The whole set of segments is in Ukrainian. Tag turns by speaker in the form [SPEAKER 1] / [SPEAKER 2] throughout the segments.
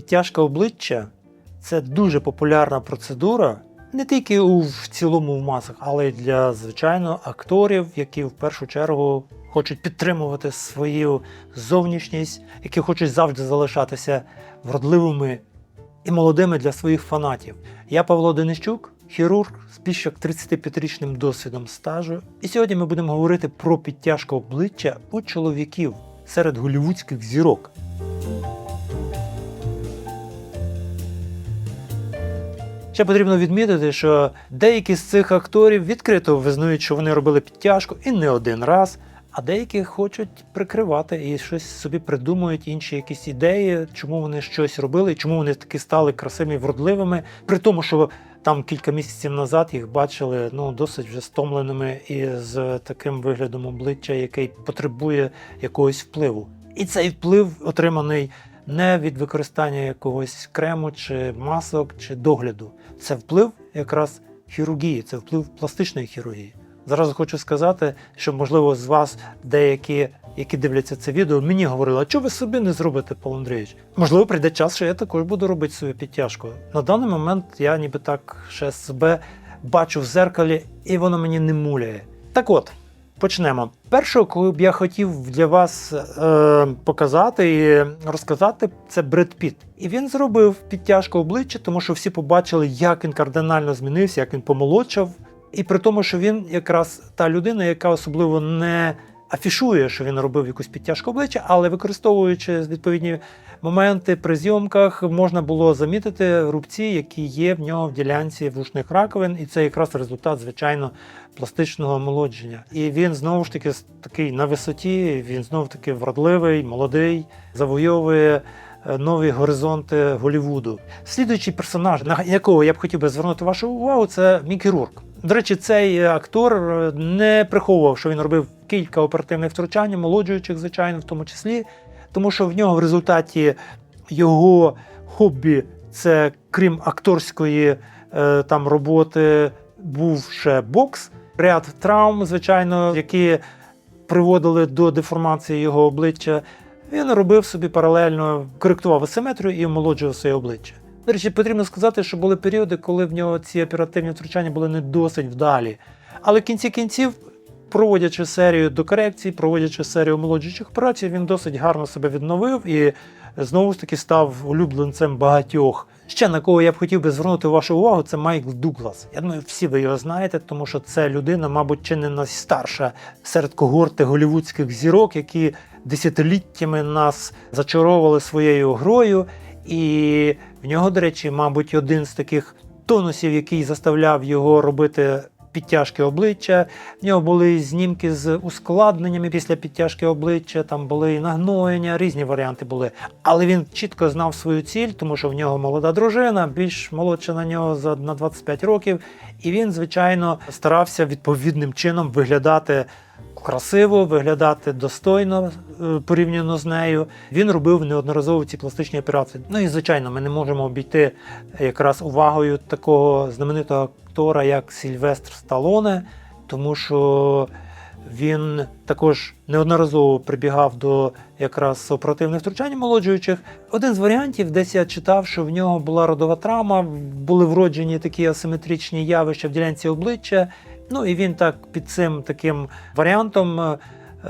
[SPEAKER 1] Підтяжка обличчя це дуже популярна процедура не тільки у в цілому в масах, але й для звичайно акторів, які в першу чергу хочуть підтримувати свою зовнішність, які хочуть завжди залишатися вродливими і молодими для своїх фанатів. Я Павло Денищук, хірург з більш як 35-річним досвідом стажу. І сьогодні ми будемо говорити про підтяжку обличчя у чоловіків серед голівудських зірок. Ще потрібно відмітити, що деякі з цих акторів відкрито визнають, що вони робили підтяжку і не один раз, а деякі хочуть прикривати і щось собі придумують, інші якісь ідеї, чому вони щось робили, чому вони таки стали красивими, вродливими, при тому, що там кілька місяців назад їх бачили ну, досить вже стомленими і з таким виглядом обличчя, який потребує якогось впливу. І цей вплив отриманий не від використання якогось крему чи масок чи догляду. Це вплив якраз хірургії, це вплив пластичної хірургії. Зараз хочу сказати, що можливо з вас деякі, які дивляться це відео, мені говорили, а чого ви собі не зробите, Павло Андрійович? Можливо, прийде час, що я також буду робити свою підтяжку. На даний момент я ніби так ще себе бачу в зеркалі, і воно мені не муляє. Так от. Почнемо. Першого, коли б я хотів для вас е, показати і розказати, це Бред Піт. І він зробив підтяжку обличчя, тому що всі побачили, як він кардинально змінився, як він помолодшав. І при тому, що він якраз та людина, яка особливо не афішує, що він робив якусь підтяжку обличчя, але використовуючи відповідні моменти при зйомках, можна було замітити рубці, які є в нього в ділянці вушних раковин, і це якраз результат, звичайно, пластичного омолодження. І він знову ж таки такий на висоті, він знову таки вродливий, молодий, завойовує е, нові горизонти Голівуду. Слідуючий персонаж, на якого я б хотів би звернути вашу увагу, це Мікі Рурк. До речі, цей актор е, не приховував, що він робив кілька оперативних втручань, молоджуючих, звичайно, в тому числі, тому що в нього в результаті його хобі, це крім акторської е, там роботи, був ще бокс, ряд травм, звичайно, які приводили до деформації його обличчя. Він робив собі паралельно, коректував асиметрію і омолоджував своє обличчя. До речі, потрібно сказати, що були періоди, коли в нього ці оперативні втручання були не досить вдалі. Але в кінці кінців, проводячи серію докорекцій, проводячи серію омолоджуючих операцій, він досить гарно себе відновив і знову ж таки став улюбленцем багатьох. Ще на кого я б хотів би звернути вашу увагу, це Майкл Дуглас. Я думаю, всі ви його знаєте, тому що це людина, мабуть, чи не найстарша серед когорти голівудських зірок, які десятиліттями нас зачаровували своєю грою. І в нього, до речі, мабуть, один з таких тонусів, який заставляв його робити підтяжки обличчя. В нього були знімки з ускладненнями після підтяжки обличчя, там були нагноєння, різні варіанти були. Але він чітко знав свою ціль, тому що в нього молода дружина, більш молодша на нього за на 25 років. І він, звичайно, старався відповідним чином виглядати красиво, виглядати достойно е, порівняно з нею. Він робив неодноразово ці пластичні операції. Ну і звичайно, ми не можемо обійти якраз увагою такого знаменитого актора, як Сільвестр Сталоне, тому що він також неодноразово прибігав до якраз оперативних втручань молоджуючих. Один з варіантів, десь я читав, що в нього була родова травма, були вроджені такі асиметричні явища в ділянці обличчя. Ну і він так під цим таким варіантом е,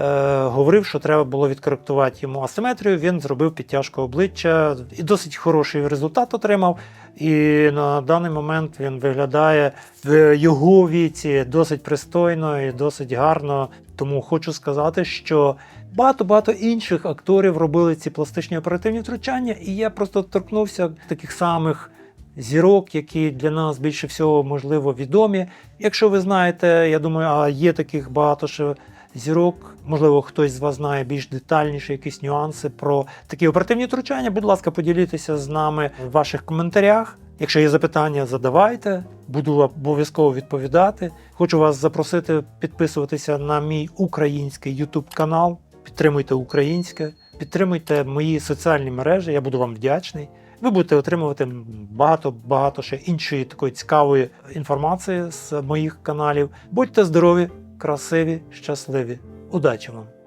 [SPEAKER 1] е, говорив, що треба було відкоректувати йому асиметрію. Він зробив підтяжку обличчя і досить хороший результат отримав. І на даний момент він виглядає в його віці досить пристойно і досить гарно. Тому хочу сказати, що багато-багато інших акторів робили ці пластичні оперативні втручання, і я просто торкнувся таких самих зірок, які для нас більше всього можливо відомі. Якщо ви знаєте, я думаю, а є таких багато ще зірок. Можливо, хтось з вас знає більш детальніше якісь нюанси про такі оперативні втручання. Будь ласка, поділіться з нами в ваших коментарях. Якщо є запитання, задавайте, буду обов'язково відповідати. Хочу вас запросити підписуватися на мій український YouTube канал. Підтримуйте українське, підтримуйте мої соціальні мережі. Я буду вам вдячний. Ви будете отримувати багато багато ще іншої такої цікавої інформації з моїх каналів. Будьте здорові, красиві, щасливі. Удачі вам!